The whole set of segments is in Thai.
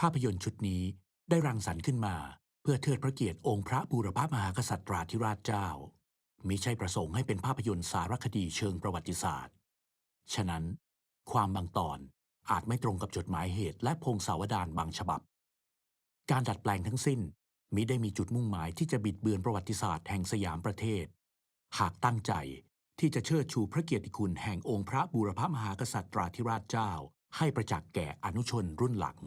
ภาพยนตร์ชุดนี้ได้รังสรรค์ขึ้นมา เพื่อเทิดพระเกียรติองค์พระบูรพมหากษัตริย์ธิราชเจ้ามิใช่ประสงค์ให้เป็นภาพยนตร์สารคดีเชิงประวัติศาสตร์ ฉะนั้น ความบางตอนอาจไม่ตรงกับจดหมายเหตุและพงศาวดารบางฉบับ การดัดแปลงทั้งสิ้นมิได้มีจุดมุ่งหมายที่จะบิดเบือนประวัติศาสตร์แห่งสยามประเทศ หากตั้งใจที่จะเชิดชูพระเกียรติคุณแห่งองค์พระบูรพมหากษัตราธิราชเจ้า ให้ประจักษ์แก่อนุชนรุ่นหลัง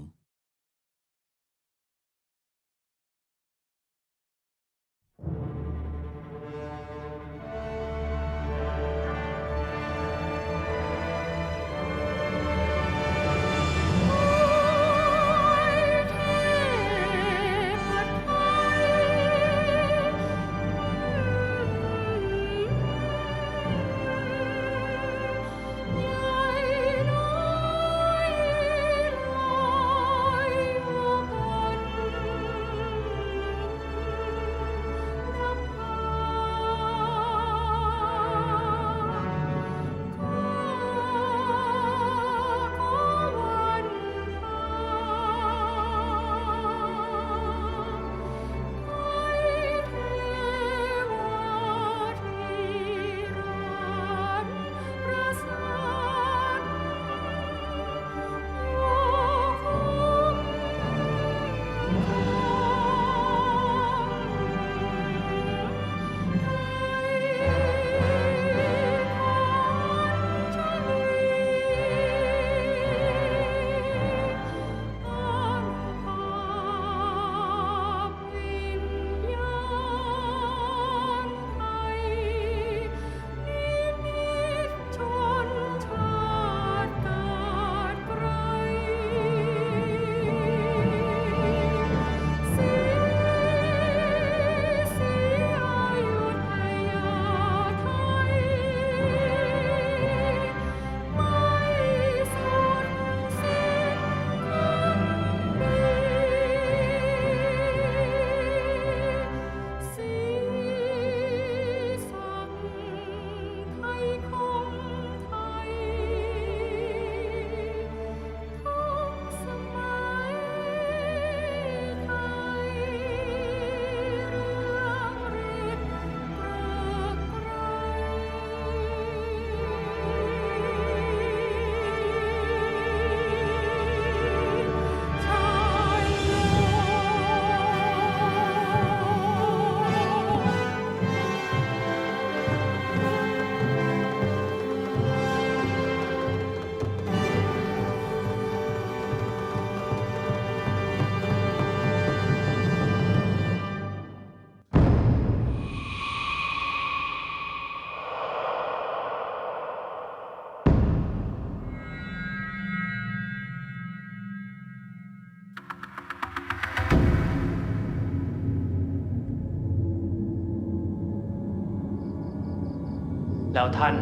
แล้วท่าน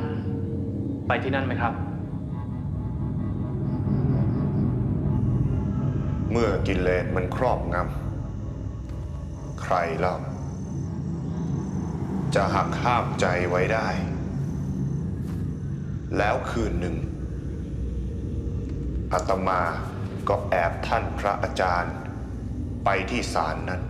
ไปที่นั่นไหมครับ เมื่อกิเลสมันครอบงำใครเล่า จะหักห้ามใจไว้ได้ แล้วคืนหนึ่งอาตมาก็แอบท่านพระอาจารย์ ไปที่ศาลนั้น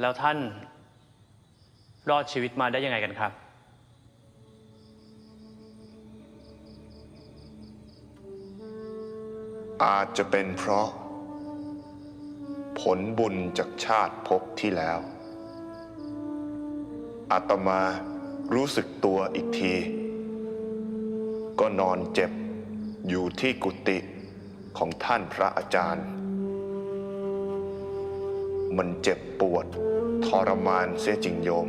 แล้วท่านรอดชีวิตมาได้ยังไงกันครับ อาจจะเป็นเพราะ ผลบุญจากชาติภพที่แล้ว อาตมารู้สึกตัวอีกที ก็นอนเจ็บอยู่ที่กุฏิของท่านพระอาจารย์ มันเจ็บปวด ทรมานเสียจริงโยม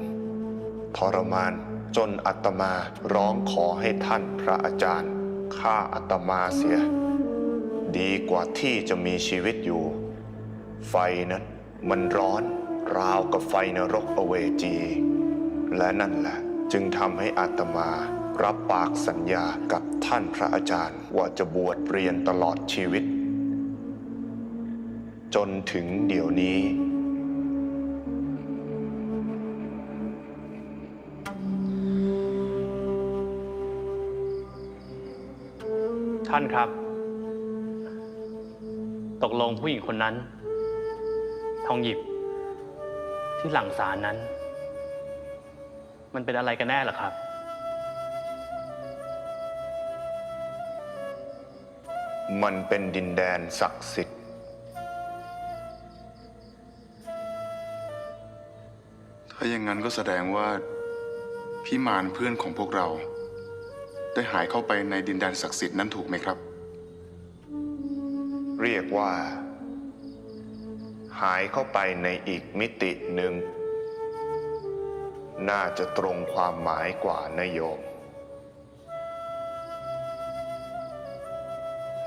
ทรมานจนอาตมาร้องขอให้ท่านพระอาจารย์ฆ่าอาตมาเสีย ดีกว่าที่จะมีชีวิตอยู่ ไฟนั้นมันร้อนราวกับไฟนรกอเวจี และนั่นแหละจึงทำให้อาตมารับปากสัญญากับท่านพระอาจารย์ว่าจะบวชเรียนตลอดชีวิต จนถึงเดี๋ยวนี้านครับ ตกลงผู้หญิงคนนั้น ทองหยิบ ที่หลังสารนั้น มันเป็นอะไรกันแน่เหรอครับ มันเป็นดินแดนศักดิ์สิทธิ์ ถ้าอย่างนั้นก็แสดงว่า พี่มารเพื่อนของพวกเรา ได้หายเข้าไปในดินแดนศักดิ์สิทธิ์นั้นถูกไหมครับ เรียกว่า หายเข้าไปในอีกมิติหนึ่ง น่าจะตรงความหมายกว่านโยม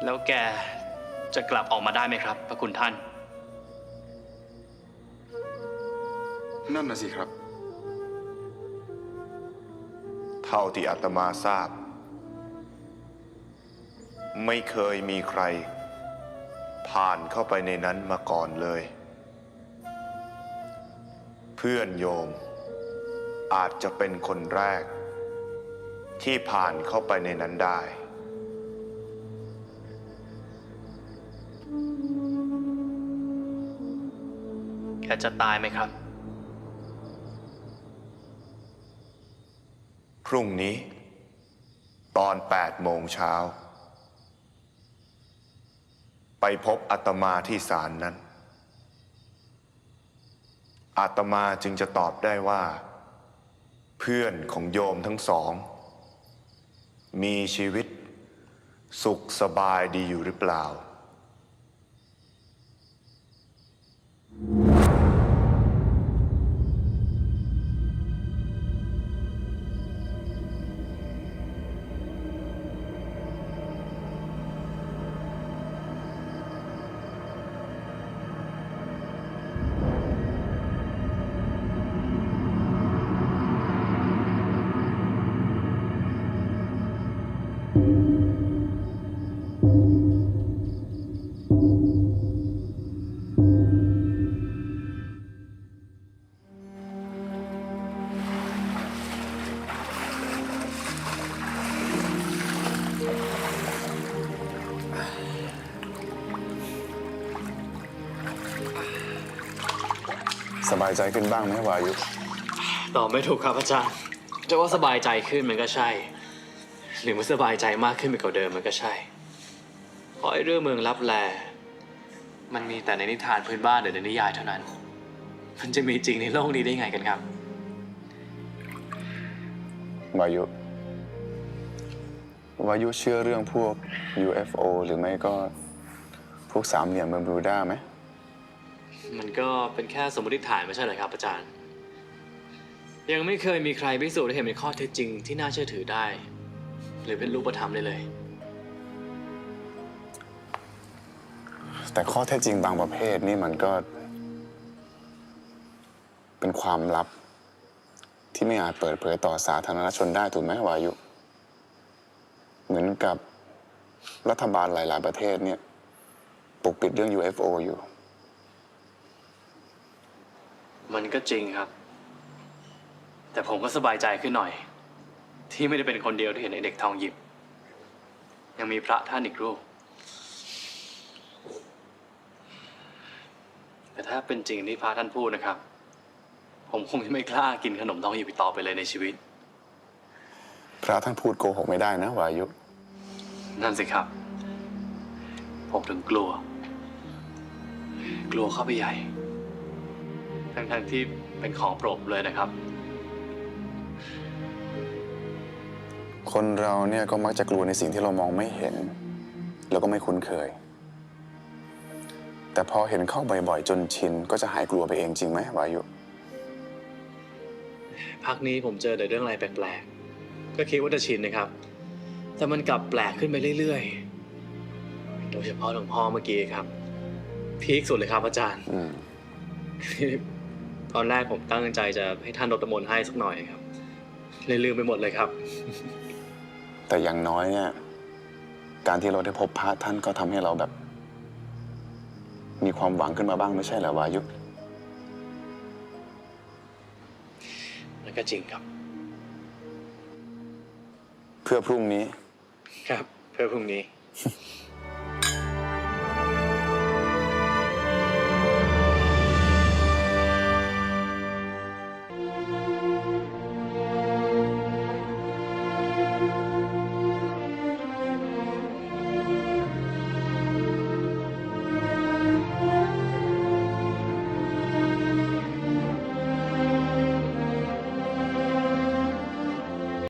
แล้วแกจะกลับออกมาได้ไหมครับ พระคุณท่าน นั่นน่ะสิครับ เท่าที่อาตมาทราบ ไม่เคยมีใคร ผ่านเข้าไปในนั้นมาก่อนเลย เพื่อนโยม อาจจะเป็นคนแรก ที่ผ่านเข้าไปในนั้นได้ แกจะตายไหมครับ พรุ่งนี้ ตอน8โมงเช้า ไปพบอาตมาที่ศาลนั้น อาตมาจึงจะตอบได้ว่า เพื่อนของโยมทั้งสอง มีชีวิตสุขสบายดีอยู่หรือเปล่า บายใจขึ้นบ้างไหมวายุตอบไม่ถูกครับอาจารย์จะว่าสบายใจขึ้นมันก็ใช่ หรือไม่สบายใจมากขึ้นไปกว่าเดิมมันก็ใช่เพราะไอ้เรื่องเมืองลับแล มันมีแต่ในนิทานพื้นบ้านหรือในนิยายเท่านั้น มันจะมีจริงในโลกนี้ได้ไงกันครับ วายุวายุเชื่อเรื่องพวก UFO หรือไม่ก็พวกสามเหลี่ยมเมืองบรูด้าไหม มันก็เป็นแค่สมมติฐานไม่ใช่เหรอครับอาจารย์ ยังไม่เคยมีใครพิสูจน์ได้เห็นเป็นข้อเท็จจริงที่น่าเชื่อถือได้ หรือเป็นรูปธรรมได้เลย แต่ข้อเท็จจริงบางประเภทนี่มันก็ เป็นความลับ ที่ไม่อาจเปิดเผยต่อสาธารณชนได้ถูกไหมวายุ เหมือนกับรัฐบาลหลาย ๆ ประเทศเนี่ยปกปิดเรื่อง UFO อยู่ มันก็จริงครับ แต่ผมก็สบายใจขึ้นหน่อย ที่ไม่ได้เป็นคนเดียวที่เห็นไอ้เด็กทองหยิบ ยังมีพระท่านอีกรูป แต่ถ้าเป็นจริงที่พระท่านพูดนะครับ ผมคงจะไม่กล้ากินขนมทองหยิบอีกต่อไปเลยในชีวิต พระท่านพูดโกหกไม่ได้นะวายุ นั่นสิครับ ผมถึงกลัว กลัวเข้าไปใหญ่ ทั้งๆที่เป็นของโปรดเลยนะครับ คนเราเนี่ยก็มักจะกลัวในสิ่งที่เรามองไม่เห็น แล้วก็ไม่คุ้นเคย แต่พอเห็นเข้าบ่อยๆ จนชิน ก็จะหายกลัวไปเองจริงไหมวายุ พักนี้ผมเจอแต่เรื่องอะไรแปลกๆ ก็คิดว่าจะชินนะครับ แต่มันกลับแปลกขึ้นไปเรื่อยๆ โดยเฉพาะหลวงพ่อเมื่อกี้ครับ พีคสุดเลยครับอาจารย์อืม ตอนแรกผมตั้งใจจะให้ท่านรดน้ำมนต์ให้สักหน่อยครับเลยลืมไปหมดเลยครับ แต่อย่างน้อยเนี่ย การที่เราได้พบพระท่านก็ทำให้เราแบบ มีความหวังขึ้นมาบ้างไม่ใช่เหรอวายุนั่นก็จริงครับ เพื่อพรุ่งนี้ครับ เพื่อพรุ่งนี้